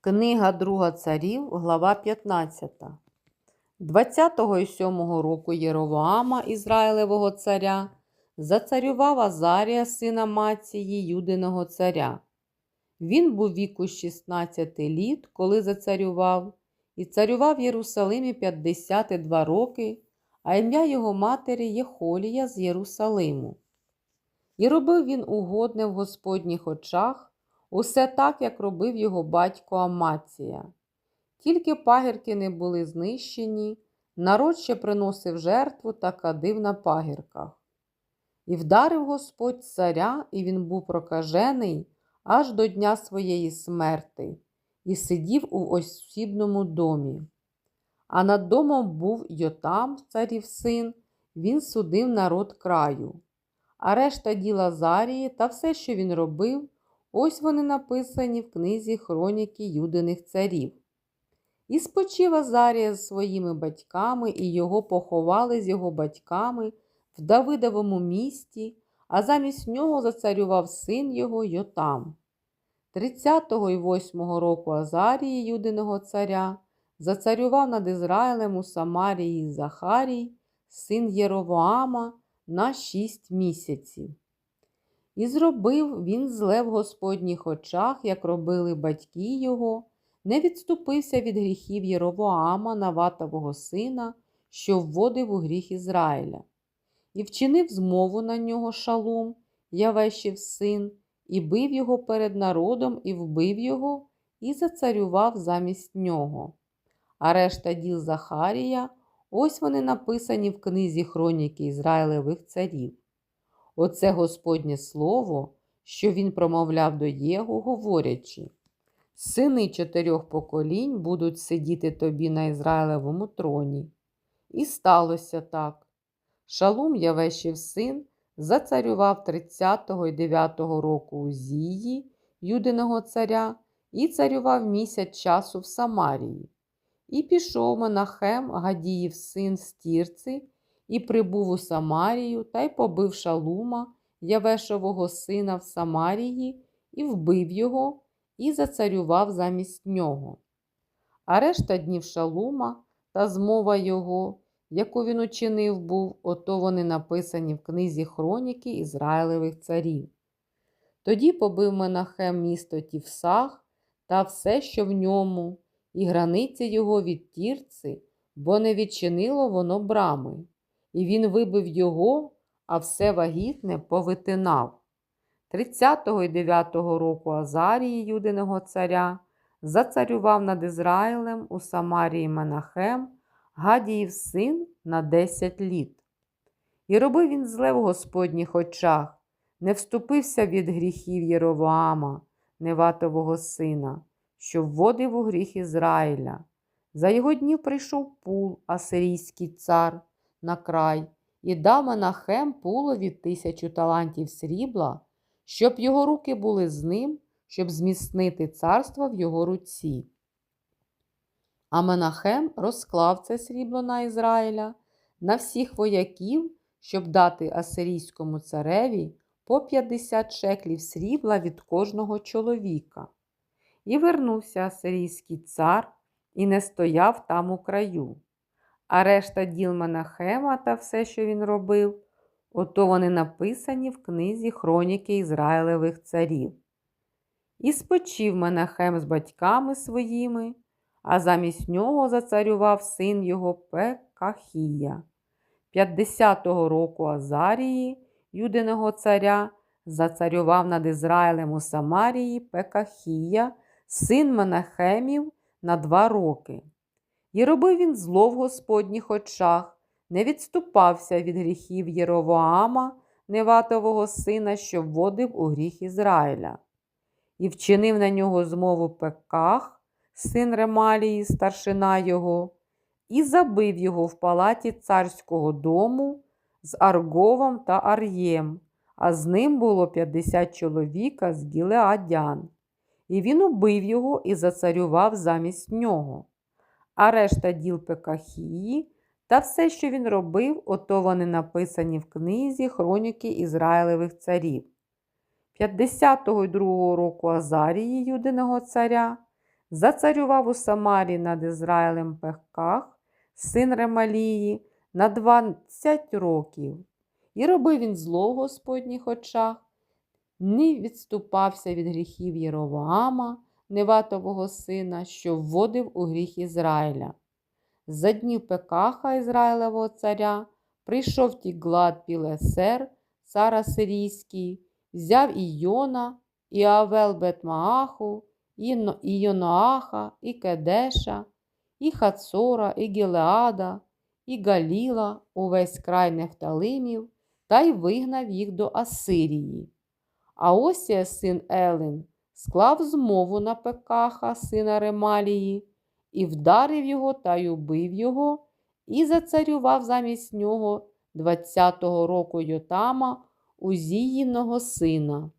Книга Друга царів, глава 15. 20-го і 7-го року Єровоама, Ізраїлевого царя, зацарював Азарія, сина Мації, Юдиного царя. Він був віку 16 літ, коли зацарював, і царював в Єрусалимі 52 роки, а ім'я його матері Єхолія з Єрусалиму. І робив він угодне в Господніх очах, усе так, як робив його батько Амація. Тільки пагірки не були знищені, народ ще приносив жертву та кадив на пагірках. І вдарив Господь царя, і він був прокажений аж до дня своєї смерти, і сидів у осібному домі. А над домом був Йотам, царів син, він судив народ краю. А решта діла Зарії та все, що він робив, ось вони написані в книзі Хроніки Юдиних царів. І спочив Азарія з своїми батьками, і його поховали з його батьками в Давидовому місті, а замість нього зацарював син його Йотам. 30-го і 8-го року Азарії, Юдиного царя, зацарював над Ізраїлем у Самарії Захарій, син Єровоама, на шість місяців. І зробив він зле в Господніх очах, як робили батьки його, не відступився від гріхів Єровоама, Наватового сина, що вводив у гріх Ізраїля, і вчинив змову на нього шалом, Явешів син, і бив його перед народом, і вбив його, і зацарював замість нього. А решта діл Захарія, ось вони написані в книзі Хроніки Ізраїлевих царів. Оце Господнє слово, що він промовляв до Єгу, говорячи: Сини чотирьох поколінь будуть сидіти тобі на Ізраїлевому троні. І сталося так. Шалум Явешів син зацарював 30-го і 9-го року Узії, Юдиного царя, і царював місяць часу в Самарії. І пішов Менахем, Гадіїв син з і прибув у Самарію та й побив Шалума, Явешового сина в Самарії, і вбив його, і зацарював замість нього. А решта днів Шалума та змова його, яку він учинив був, ото вони написані в книзі Хроніки Ізраїлевих царів. Тоді побив Менахем місто Тівсах та все, що в ньому, і границі його від Тірци, бо не відчинило воно брами і він вибив його, а все вагітне повитинав. 30-го і 9-го року Азарії, Юдиного царя, зацарював над Ізраїлем у Самарії Менахем, Гадіїв син на 10 літ. І робив він зле в Господніх очах, не вступився від гріхів Єровоама, Неватового сина, що вводив у гріх Ізраїля. За його днів прийшов пул, асирійський цар, на край і дав Менахем пулові тисячу талантів срібла, щоб його руки були з ним, щоб зміцнити царство в його руці. А Менахем розклав це срібло на Ізраїля, на всіх вояків, щоб дати асирійському цареві по 50 шеклів срібла від кожного чоловіка. І вернувся асирійський цар і не стояв там у краю. А решта діл Менахема та все, що він робив, ото вони написані в книзі Хроніки Ізраїлевих царів. І спочив Менахем з батьками своїми, а замість нього зацарював син його Пекахія. 50-го року Азарії, Юдиного царя, зацарював над Ізраїлем у Самарії Пекахія, син Менахемів, на два роки. І робив він зло в Господніх очах, не відступався від гріхів Єровоама, Неватового сина, що вводив у гріх Ізраїля, і вчинив на нього змову Пеках, син Ремалії, старшина його, і забив його в палаті царського дому з Арговом та Ар'єм, а з ним було 50 чоловіка з Гілеадян. І він убив його і зацарював замість нього а решта діл Пекахії та все, що він робив, ото вони написані в книзі Хроніки Ізраїлевих царів. 50-го й 2-го року Азарії, Юдиного царя, Зацарював у Самарі над Ізраїлем Пехках, син Ремалії, на 20 років. І робив він зло в Господніх очах, не відступався від гріхів Єровоама, Неватового сина, що вводив у гріх Ізраїля. За днів Пекаха Ізраїлевого царя прийшов Тіглад Пілесер, цар Сирійський, взяв і Йона, і Авел Бетмааху, і Но- і Йоноаха, і Кедеша, і Хацора, і Гілеада, і Галіла, увесь край Нефталимів, та й вигнав їх до Асирії. А Осія, син Елин, склав змову на Пекаха, сина Ремалії, і вдарив його та й убив його, і зацарював замість нього 20-го року Йотама, Узіїного сина.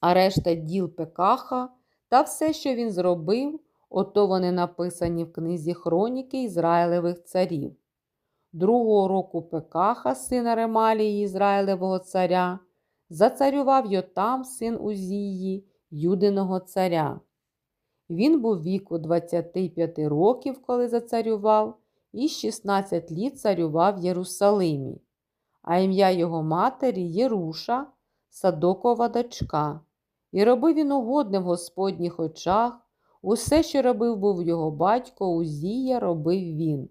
А решта діл Пекаха та все, що він зробив, ото вони написані в книзі Хроніки Ізраїлевих царів. Другого року Пекаха, сина Ремалії Ізраїлевого царя, зацарював Йотам, син Узії, Юдиного царя. Він був віку 25 років, коли зацарював, і 16 літ царював в Єрусалимі, а ім'я його матері Єруша, Садокова дочка. І робив він угодне в Господніх очах, усе, що робив був його батько Узія, робив він.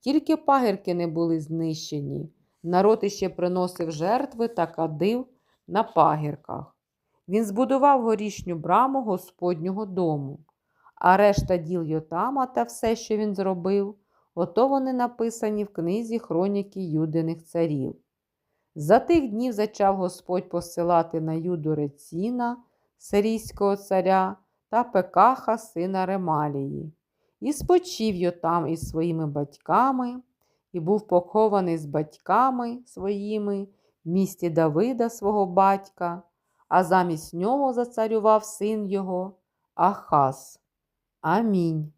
Тільки пагірки не були знищені, народ іще приносив жертви та кадив на пагірках. Він збудував горішню браму Господнього дому, а решта діл Йотама та все, що він зробив, ото вони написані в книзі Хроніки Юдиних царів. За тих днів зачав Господь посилати на Юду Реціна, сирійського царя, та Пекаха, сина Ремалії. І спочив Йотам із своїми батьками, і був похований з батьками своїми в місті Давида, свого батька, а замість нього зацарював син його Ахаз. Амінь.